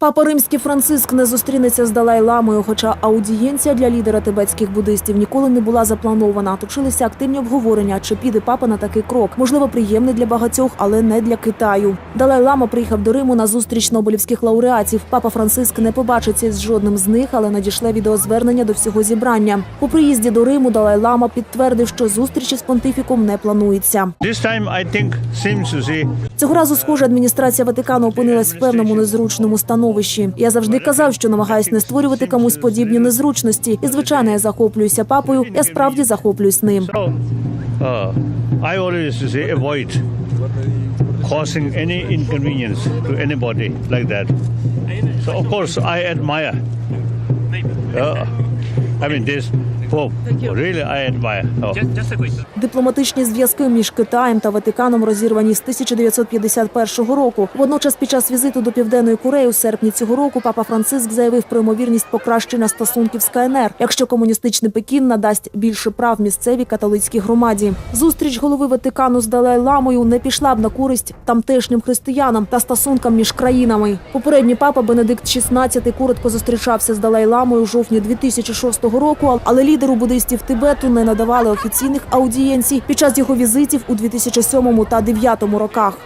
Папа Римський Франциск не зустрінеться з Далай-ламою, хоча аудієнція для лідера тибетських буддистів ніколи не була запланована. Точилися активні обговорення, чи піде папа на такий крок. Можливо, приємний для багатьох, але не для Китаю. Далай-лама приїхав до Риму на зустріч нобелівських лауреатів. Папа Франциск не побачиться з жодним з них, але надішле відеозвернення до всього зібрання. По приїзді до Риму Далай-лама підтвердив, що зустрічі з понтифіком не планується. Цього разу, схоже, адміністрація Ватикану опинилась в певному незручному становищі. Я завжди казав, що намагаюсь не створювати комусь подібні незручності. І звичайно, я захоплююся папою. Я справді захоплююсь ним. Uh, causing any inconvenience to anybody like that. So, of course, I admire. Uh, I mean, this Дипломатичні зв'язки між Китаєм та Ватиканом розірвані з 1951 року. Водночас, під час візиту до південної Кореї у серпні цього року, папа Франциск заявив про ймовірність покращення стосунків з КНР, якщо комуністичний Пекін надасть більше прав місцевій католицькій громаді. Зустріч голови Ватикану з Далай-ламою не пішла б на користь тамтешнім християнам та стосункам між країнами. Попередній папа Бенедикт XVI коротко зустрічався з Далай-ламою у жовтні 2006 року, але лідеру буддистів Тибету не надавали офіційних аудієнцій під час його візитів у 2007 та 2009 роках.